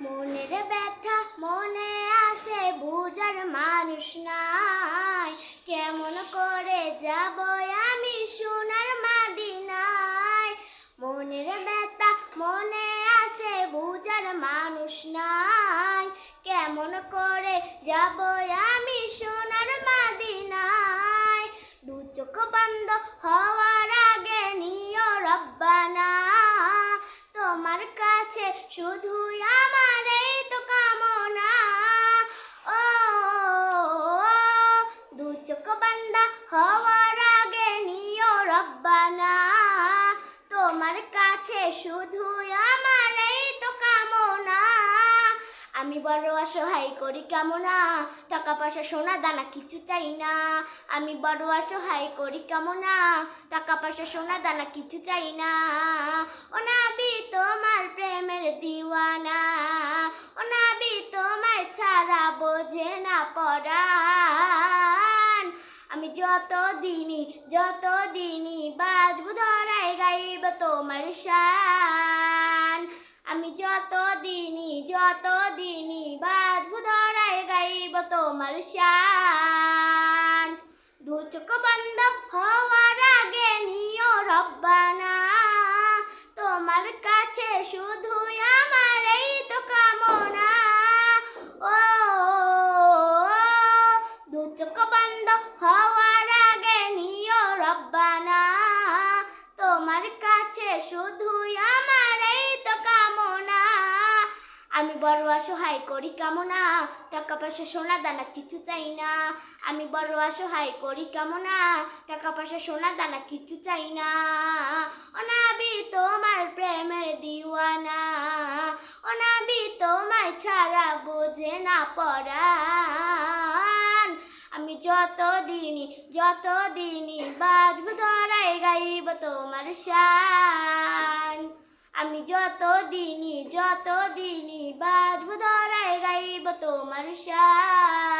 মনের ব্যথা, মনে আসে বুঝার মানুষ নাই। কেমন করে যাব আমি সোনার মাদিনায়? মনের ব্যথা, মনে আসে বুঝার মানুষ নাই। কেমন করে যাব আমি সোনার মাদিনায়? দু চোখ বন্ধ হওয়ার আগে নিও রব্বানা। কাছে শুধুই আমার তো কামনা। ও, দু চোখ বন্ধ হওয়ার আগে নিও রব্বানা। তোমার কাছে শুধুই আমার তো কামনা। আমি বড় অসহায় করি কামনা, টাকা পয়সা, সোনা, দানা কিছু চাই না। আমি বড় অসহায় করি কামনা, টাকা পয়সা, সোনা, দানা কিছু চাই না। ও পরাণ। আমি যত দিনই যত দিনই বাজব ধরাই গাইব তোমার শান। আমি যত দিনই যত দিনই বাজব ধরাই গাইব তোমার শান। তোমার কাছে শুধুই আমার এই তো কামনা। আমি বড় অসহায় করি কামনা, টাকা পয়সা, সোনা দানা কিছু চাই না। আমি বড় অসহায় করি কামনা, টাকা পয়সা, সোনা দানা কিছু চাই না। অনাবি তোমার প্রেমের দিওয়ানা, অনাবি তোমায় ছাড়া বোঝে না পড়া আমি যত দিনই যত দিনই গাইব তোমার শান। আমি যত দিনই যত দিনই বাজব দরাই গাইব তোমার শান।